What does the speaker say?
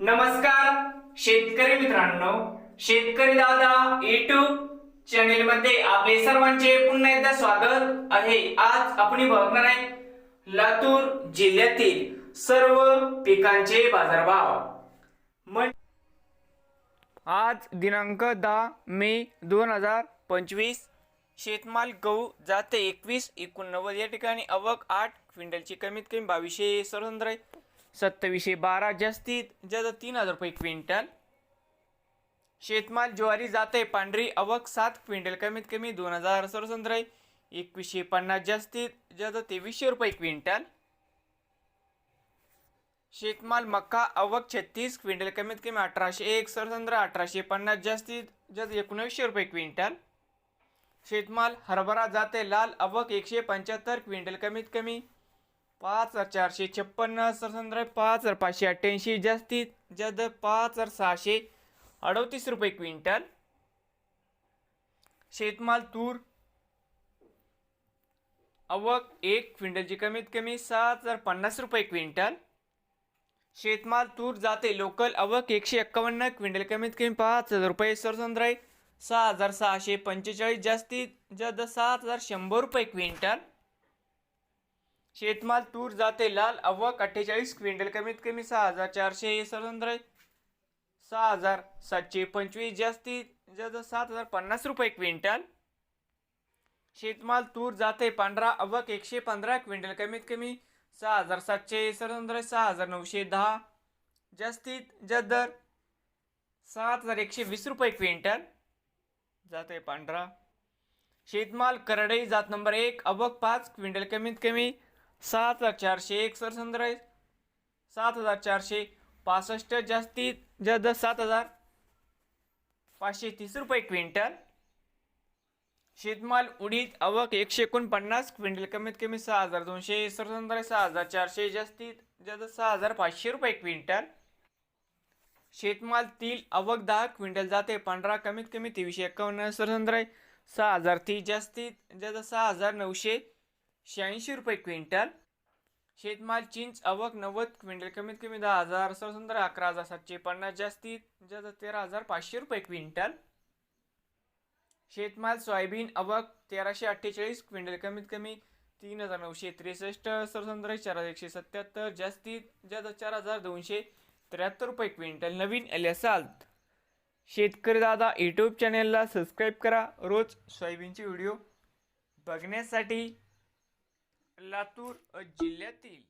नमस्कार शेतकरी मित्रांनो. शेतकरी दादा युट्यूब चॅनेल मध्ये आपले सर्वांचे पुन्हा एकदा स्वागत आहे. आज आपण बघणार आहे लातूर जिल्ह्यातील सर्व पिकांचे बाजारभाव. आज दिनांक दहा मे दोन हजार पंचवीस. शेतमाल गहू जाते एकवीस एकोणनव्वद या ठिकाणी अवक आठ क्विंटलची कमीत कमी बावीसशे आहे. सत्तावीसशे बारा जास्तीत ज्यादा तीन हजार रुपये क्विंटल. शेतमाल ज्वारी जाते पांढरी अवक सात क्विंटल कमीत कमी दोन हजार सरसंद्र एकवीसशे पन्नास जास्तीत ज्यादा तेवीसशे रुपये क्विंटल. शेतमाल मक्का अवक छत्तीस क्विंटल कमीत कमी अठराशे एक सरसंद्र अठराशे पन्नास जास्तीत जास्त एकोणीसशे रुपये क्विंटल. शेतमाल हरभरा जाते लाल अवक एकशे पंच्याहत्तर क्विंटल कमीत कमी पाच हजार चारशे छप्पन्न सरसंद्र पाच हजार पाचशे अठ्ठ्याऐंशी जास्तीत जास्त पाच हजार सहाशे अडतीस रुपये क्विंटल. शेतमाल तूर अवक एक क्विंटलची कमीत कमी सात हजार पन्नास रुपये क्विंटल. शेतमाल तूर जाते लोकल अवक एकशे एक्कावन्न क्विंटल कमीत कमी पाच हजार रुपये. सरसंद्राई सहा हजार सहाशे पंचेचाळीस जास्तीत जास्त सात हजार शंभर रुपये क्विंटल. शेतमाल तूर जाते लाल अवक अठ्ठेचाळीस क्विंटल कमीत कमी सहा हजार चारशे सरसंद्र आहे. सहा हजार सातशे पंचवीस जास्तीत जास्त सात हजार पन्नास रुपये क्विंटल. शेतमाल तूर जाते पांढरा अव्वक एकशे पंधरा क्विंटल कमीत कमी सहा हजार सातशे सरसंद्र सहा हजार नऊशे दहा. जास्तीत जास्त दर सात हजार एकशे वीस रुपये क्विंटल. जाते पांढरा. शेतमाल करडई जात नंबर एक अवक पाच क्विंटल कमीत कमी सात हजार चारशे एक सरसंद्र सात हजार चारशे पासष्ट जास्तीत जास्त सात हजार पाचशे तीस रुपये क्विंटल. शेतमाल उडीद अवक एकशे एकोणपन्नास क्विंटल कमीत कमी सहा हजार दोनशे सरसंद्र सहा हजार चारशे जास्तीत जास्त सहा हजार पाचशे रुपये क्विंटल. शेतमाल तील अवक दहा क्विंटल जाते पंधरा कमीत कमी तेवीसशे एकावन्न सरसंद्र सहा हजार तीस जास्तीत जास्त सहा हजार नऊशे शहाऐंशी रुपये क्विंटल. शेतमाल चिंच अवक नव्वद क्विंटल. कमीत कमी दहा हजार स्वतंत्र अकरा हजार सातशे पन्नास. जास्तीत जास्त तेरा हजार पाचशे रुपये क्विंटल. शेतमाल सोयाबीन अवक तेराशे अठ्ठेचाळीस क्विंटल. कमीत कमी तीन हजार नऊशे त्रेसष्ट सरसंद्र चार हजार एकशे सत्याहत्तर. जास्तीत जास्त चार हजार दोनशे त्र्याहत्तर रुपये क्विंटल. नवीन आले असाल शेतकरी दादा यूट्यूब चॅनेलला सबस्क्राईब करा. रोज सोयाबीनचे व्हिडिओ बघण्यासाठी लातूर जिल्ह्यातील